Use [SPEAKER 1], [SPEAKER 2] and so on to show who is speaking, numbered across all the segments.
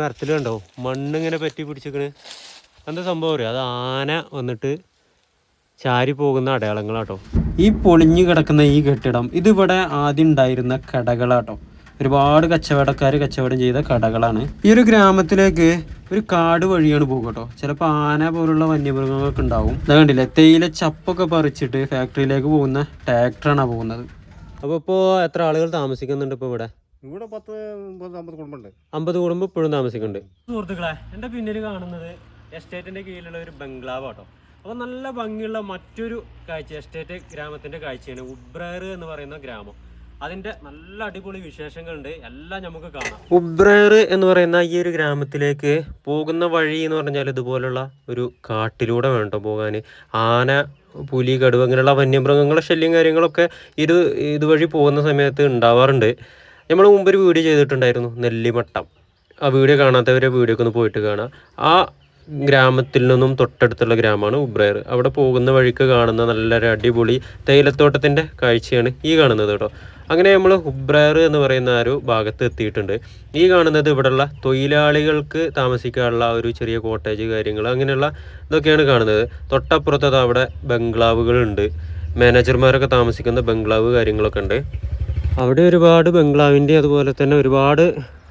[SPEAKER 1] മരത്തിൽ കണ്ടോ? മണ്ണിങ്ങനെ പറ്റി പിടിച്ചിക്കണ് എന്താ സംഭവം അറിയോ? അത് ആന വന്നിട്ട് ചാരി പോകുന്ന അടയാളങ്ങളാട്ടോ. ഈ പൊളിഞ്ഞു കിടക്കുന്ന ഈ കെട്ടിടം ഇതിവിടെ ആദ്യം ഉണ്ടായിരുന്ന കടകളാട്ടോ. ഒരുപാട് കച്ചവടക്കാർ കച്ചവടം ചെയ്ത കടകളാണ്. ഈ ഒരു ഗ്രാമത്തിലേക്ക് ഒരു കാട് വഴിയാണ് പോകുക കേട്ടോ ചിലപ്പോൾ ആന പോലുള്ള വന്യമൃഗങ്ങളൊക്കെ ഉണ്ടാവും. അത് കണ്ടില്ലേ? തേയില ചപ്പൊക്കെ പറിച്ചിട്ട് ഫാക്ടറിയിലേക്ക് പോകുന്ന ട്രാക്ടറാണ് പോകുന്നത്. അപ്പോൾ ഇപ്പോൾ എത്ര ആളുകൾ താമസിക്കുന്നുണ്ട് ഇപ്പോൾ ഇവിടെ?
[SPEAKER 2] ഇവിടെ പത്ത് അമ്പത് കുടുംബമുണ്ട്.
[SPEAKER 1] അമ്പത് കുടുംബം ഇപ്പോഴും താമസിക്കുന്നുണ്ട്. സുഹൃത്തുക്കളെ എന്റെ പിന്നിൽ കാണുന്നത് എസ്റ്റേറ്റിന്റെ കീഴിലുള്ള ഒരു ബംഗ്ലാവ് ആട്ടോ അപ്പോൾ നല്ല ഭംഗിയുള്ള മറ്റൊരു കാഴ്ച എസ്റ്റേറ്റ് ഗ്രാമത്തിന്റെ കാഴ്ചയാണ് ഉബ്രേർ എന്ന് പറയുന്ന ഗ്രാമം. അതിന്റെ നല്ല അടിപൊളി വിശേഷങ്ങളുണ്ട് എല്ലാം നമുക്ക് കാണാം. ഉബ്രേർ എന്ന് പറയുന്ന ഈ ഒരു ഗ്രാമത്തിലേക്ക് പോകുന്ന വഴി എന്ന് പറഞ്ഞാൽ ഇതുപോലുള്ള ഒരു കാട്ടിലൂടെ വേണ്ട ട്ടോ പോകാൻ. ആന പുലി കടുവ അങ്ങനെയുള്ള വന്യമൃഗങ്ങളുടെ ശല്യം കാര്യങ്ങളൊക്കെ ഇത് ഇതുവഴി പോകുന്ന സമയത്ത് ഉണ്ടാവാറുണ്ട്. നമ്മൾ മുമ്പ് ഒരു വീഡിയോ ചെയ്തിട്ടുണ്ടായിരുന്നു നെല്ലിമട്ടം. ആ വീഡിയോ കാണാത്തവരെ വീഡിയോ ഒന്ന് പോയിട്ട് കാണാം. ആ ഗ്രാമത്തിൽ നിന്നും തൊട്ടടുത്തുള്ള ഗ്രാമമാണ് ഉബ്രയർ. അവിടെ പോകുന്ന വഴിക്ക് കാണുന്ന നല്ലൊരു അടിപൊളി തേയിലത്തോട്ടത്തിന്റെ കാഴ്ചയാണ് ഈ കാണുന്നത് കേട്ടോ. അങ്ങനെ നമ്മൾ ഉബ്രയർ എന്ന് പറയുന്ന ഒരു ഭാഗത്ത് എത്തിയിട്ടുണ്ട്. ഈ കാണുന്നത് ഇവിടെയുള്ള തൊഴിലാളികൾക്ക് താമസിക്കാനുള്ള ഒരു ചെറിയ കോട്ടേജ് കാര്യങ്ങൾ അങ്ങനെയുള്ള ഇതൊക്കെയാണ് കാണുന്നത്. തൊട്ടപ്പുറത്തത് അവിടെ ബംഗ്ലാവുകളുണ്ട്. മാനേജർമാരൊക്കെ താമസിക്കുന്ന ബംഗ്ലാവ് കാര്യങ്ങളൊക്കെ ഉണ്ട്. അവിടെ ഒരുപാട് ബംഗ്ലാവിന്റെ അതുപോലെ തന്നെ ഒരുപാട്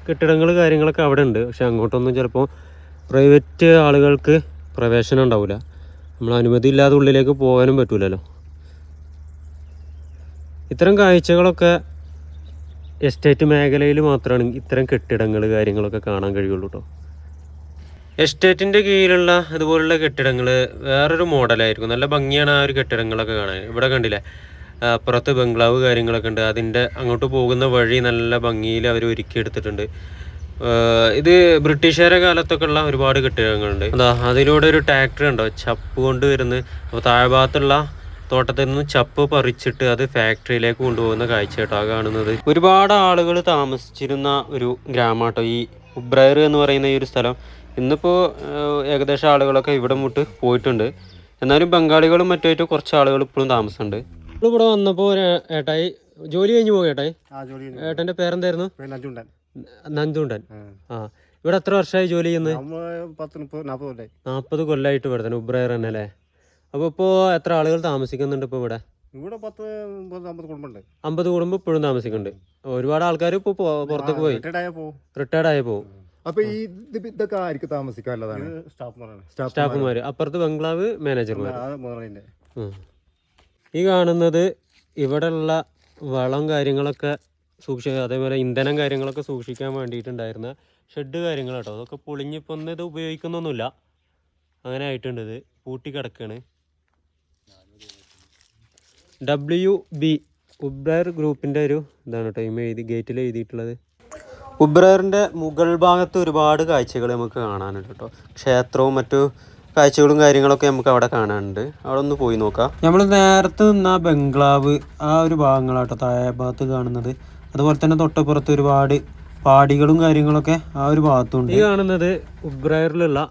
[SPEAKER 1] കെട്ടിടങ്ങൾ കാര്യങ്ങളൊക്കെ അവിടെ ഉണ്ട്. പക്ഷെ അങ്ങോട്ടൊന്നും ചിലപ്പോൾ പ്രൈവറ്റ് ആളുകൾക്ക് പ്രവേശനം ഉണ്ടാവില്ല നമ്മൾ അനുമതി ഇല്ലാതെ ഉള്ളിലേക്ക് പോകാനും പറ്റൂലല്ലോ. ഇത്തരം കാഴ്ചകളൊക്കെ എസ്റ്റേറ്റ് മേഖലയിൽ മാത്രമാണ് ഇത്തരം കെട്ടിടങ്ങൾ കാര്യങ്ങളൊക്കെ കാണാൻ കഴിയുള്ളൂ കേട്ടോ എസ്റ്റേറ്റിന്റെ കീഴിലുള്ള ഇതുപോലുള്ള കെട്ടിടങ്ങൾ വേറൊരു മോഡലായിരിക്കും. നല്ല ഭംഗിയാണ് ആ ഒരു കെട്ടിടങ്ങളൊക്കെ കാണാൻ. ഇവിടെ കണ്ടില്ലേ? അപ്പുറത്ത് ബംഗ്ലാവ് കാര്യങ്ങളൊക്കെ ഉണ്ട്. അതിന്റെ അങ്ങോട്ട് പോകുന്ന വഴി നല്ല ഭംഗിയിൽ അവർ ഒരുക്കിയെടുത്തിട്ടുണ്ട്. ഇത് ബ്രിട്ടീഷുകാരെ കാലത്തൊക്കെ ഉള്ള ഒരുപാട് കെട്ടിടങ്ങളുണ്ട്. അതാ അതിലൂടെ ഒരു ട്രാക്ടർ ഉണ്ടോ? ചപ്പ് കൊണ്ട് വരുന്നത് അപ്പോൾ താഴ്ഭാഗത്തുള്ള തോട്ടത്തിൽ നിന്ന് ചപ്പ് പറിച്ചിട്ട് അത് ഫാക്ടറിയിലേക്ക് കൊണ്ടുപോകുന്ന കാഴ്ച കേട്ടോ കാണുന്നത്. ഒരുപാട് ആളുകൾ താമസിച്ചിരുന്ന ഒരു ഗ്രാമാട്ടോ ഈ ഉബ്രയർ എന്ന് പറയുന്ന ഈ ഒരു സ്ഥലം. ഇന്നിപ്പോൾ ഏകദേശം ആളുകളൊക്കെ ഇവിടെ മുട്ട് പോയിട്ടുണ്ട്. എന്നാലും ബംഗാളികളും മറ്റുമായിട്ട് കുറച്ച് ആളുകൾ ഇപ്പോഴും താമസമുണ്ട് ഇവിടെ വന്നപ്പോ ഏട്ടായി ജോലി കഴിഞ്ഞു പോകും ഏട്ടായി? ഏട്ടന്റെ പേരെന്തായിരുന്നു? നന്ദുണ്ടൻ ആ. ഇവിടെ എത്ര വർഷമായി ജോലി ചെയ്യുന്നത്
[SPEAKER 2] നാപ്പത്
[SPEAKER 1] കൊല്ലായിട്ട് കൊല്ലമായിട്ട് ഇവിടെ തന്നെ ഉബ്രയർ തന്നെ അല്ലേ? അപ്പൊ ഇപ്പോ എത്ര ആളുകൾ താമസിക്കുന്നുണ്ട് ഇപ്പൊ ഇവിടെ?
[SPEAKER 2] ഇവിടെ പത്ത് അമ്പത് കുടുംബമുണ്ട്.
[SPEAKER 1] അമ്പത് കുടുംബം ഇപ്പോഴും താമസിക്കുന്നുണ്ട്. ഒരുപാട് ആൾക്കാർ ഇപ്പോൾ പുറത്തേക്ക് പോയി.
[SPEAKER 2] റിട്ടയർഡ്
[SPEAKER 1] ആയി പോകും
[SPEAKER 3] അപ്പൊ ഈ ഇത് ഇതൊക്കെ ആർക്ക് താമസിക്കാനുള്ളതാണ്
[SPEAKER 1] സ്റ്റാഫ്മാർ അപ്പുറത്ത് ബംഗ്ലാവ് മാനേജർമാർ. ഈ കാണുന്നത് ഇവിടെയുള്ള വളം കാര്യങ്ങളൊക്കെ സൂക്ഷിക്കുക അതേപോലെ ഇന്ധനം കാര്യങ്ങളൊക്കെ സൂക്ഷിക്കാൻ വേണ്ടിയിട്ടുണ്ടായിരുന്ന ഷെഡ് കാര്യങ്ങൾ കേട്ടോ അതൊക്കെ പൊളിഞ്ഞിപ്പോൾ ഇത് ഉപയോഗിക്കുന്നൊന്നുമില്ല. അങ്ങനെ ആയിട്ടുണ്ട് ഇത്. പൂട്ടി കിടക്കുകയാണ് ഡബ്ല്യു ബി ഉബ്രയർ ഗ്രൂപ്പിന്റെ ഒരു ഇതാണ് കേട്ടോ. ഇമ എഴുതി ഗേറ്റിൽ എഴുതിയിട്ടുള്ളത്. ഉബ്രയറിന്റെ മുകൾ ഭാഗത്ത് ഒരുപാട് കാഴ്ചകൾ നമുക്ക് കാണാനുണ്ട് കേട്ടോ. ക്ഷേത്രവും മറ്റു കാഴ്ചകളും കാര്യങ്ങളൊക്കെ നമുക്ക് അവിടെ കാണാനുണ്ട്. അവിടെ ഒന്ന് പോയി നോക്കാം. നമ്മൾ നേരത്തെ നിന്ന ആ ബംഗ്ലാവ് ആ ഒരു ഭാഗങ്ങളാട്ടോ താഴെ ഭാഗത്ത് കാണുന്നത്. അതുപോലെ തന്നെ തൊട്ടപ്പുറത്ത് ഒരുപാട് പാടികളും കാര്യങ്ങളൊക്കെ ആ ഒരു ഭാഗത്തുണ്ട്. ഈ കാണുന്നത് ഉബ്രയറിലുള്ള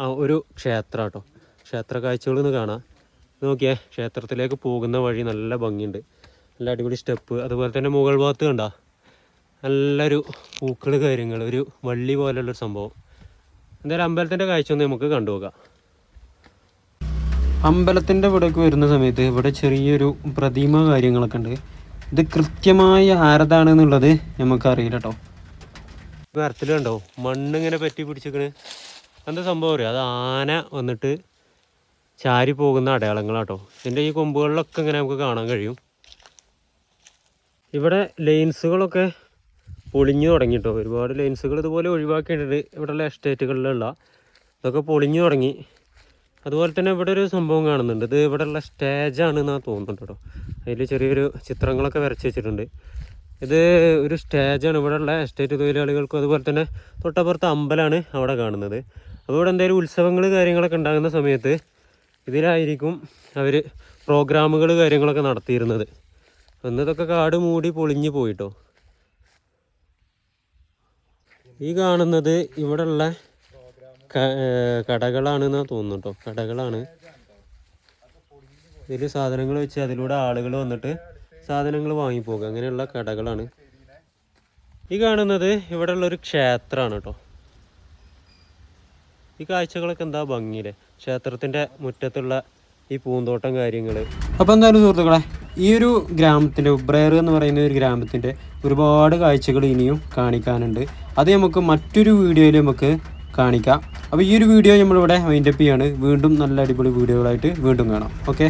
[SPEAKER 1] ഒരു ക്ഷേത്രാട്ടോ. ക്ഷേത്ര കാഴ്ചകൾ ഒന്ന് കാണാം. നോക്കിയേ ക്ഷേത്രത്തിലേക്ക് പോകുന്ന വഴി നല്ല ഭംഗിയുണ്ട്. നല്ല അടിപൊളി സ്റ്റെപ്പ്. അതുപോലെ തന്നെ മുകൾ ഭാഗത്ത് കണ്ട നല്ലൊരു പൂക്കൾ കാര്യങ്ങൾ ഒരു വള്ളി പോലുള്ളൊരു സംഭവം. എന്തായാലും അമ്പലത്തിന്റെ കാഴ്ച ഒന്ന് നമുക്ക് കണ്ടുപോകാം അമ്പലത്തിന്റെ ഇവിടേക്ക് വരുന്ന സമയത്ത് ഇവിടെ ചെറിയൊരു പ്രതിമ കാര്യങ്ങളൊക്കെ ഉണ്ട്. ഇത് കൃത്യമായ ആരതാണ് എന്നുള്ളത് നമുക്കറിയില്ല കേട്ടോ മരത്തിലുണ്ടോ മണ്ണിങ്ങനെ പറ്റി പിടിച്ചിക്കണ് എന്താ സംഭവം അറിയാം? അത് ആന വന്നിട്ട് ചാരി പോകുന്ന അടയാളങ്ങളാട്ടോ. ഇതിന്റെ ഈ കൊമ്പുകളിലൊക്കെ ഇങ്ങനെ നമുക്ക് കാണാൻ കഴിയും. ഇവിടെ ലെയിൻസുകളൊക്കെ പൊളിഞ്ഞു തുടങ്ങിട്ടോ. ഒരുപാട് ലെയിൻസുകൾ ഇതുപോലെ ഒഴിവാക്കിയിട്ടുണ്ട്. ഇവിടെയുള്ള എസ്റ്റേറ്റുകളിലുള്ള ഇതൊക്കെ പൊളിഞ്ഞു തുടങ്ങി. അതുപോലെ തന്നെ ഇവിടെ ഒരു സംഭവം കാണുന്നുണ്ട്. ഇത് ഇവിടെയുള്ള സ്റ്റേജാണ് എന്നാണ് തോന്നുന്നുണ്ട് കേട്ടോ. അതിൽ ചെറിയൊരു ചിത്രങ്ങളൊക്കെ വരച്ച് വെച്ചിട്ടുണ്ട്. ഇത് ഒരു സ്റ്റേജാണ് ഇവിടെയുള്ള എസ്റ്റേറ്റ് തൊഴിലാളികൾക്കും അതുപോലെ തന്നെ തൊട്ടപ്പുറത്ത് അമ്പലമാണ് അവിടെ കാണുന്നത്. അപ്പോൾ ഇവിടെ എന്തെങ്കിലും ഉത്സവങ്ങൾ കാര്യങ്ങളൊക്കെ ഉണ്ടാകുന്ന സമയത്ത് ഇതിലായിരിക്കും അവർ പ്രോഗ്രാമുകൾ കാര്യങ്ങളൊക്കെ നടത്തിയിരുന്നത്. ഇന്നതൊക്കെ കാട് മൂടി പൊളിഞ്ഞു പോയിട്ടോ ഈ കാണുന്നത് ഇവിടെയുള്ള കടകളാണെന്നാണ് തോന്നുന്നു കേട്ടോ കടകളാണ്. ഇതിൽ സാധനങ്ങൾ വെച്ച് അതിലൂടെ ആളുകൾ വന്നിട്ട് സാധനങ്ങൾ വാങ്ങിപ്പോക. അങ്ങനെയുള്ള കടകളാണ്. ഈ കാണുന്നത് ഇവിടെയുള്ളൊരു ക്ഷേത്രമാണ് കേട്ടോ ഈ കാഴ്ചകളൊക്കെ എന്താ ഭംഗിയില്ലേ ക്ഷേത്രത്തിന്റെ മുറ്റത്തുള്ള ഈ പൂന്തോട്ടം കാര്യങ്ങൾ അപ്പോൾ എന്തായാലും സുഹൃത്തുക്കളെ ഈ ഒരു ഗ്രാമത്തിന്റെ ഉബ്രയർ എന്ന് പറയുന്ന ഒരു ഗ്രാമത്തിന്റെ ഒരുപാട് കാഴ്ചകൾ ഇനിയും കാണിക്കാനുണ്ട്. അത് നമുക്ക് മറ്റൊരു വീഡിയോയിൽ നമുക്ക് കാണിക്കാം. അപ്പോൾ ഈ ഒരു വീഡിയോ നമ്മളിവിടെ മൈൻഡപ്പ് ചെയ്യാണ്. വീണ്ടും നല്ല അടിപൊളി വീഡിയോകളായിട്ട് വീണ്ടും കാണാം. ഓക്കെ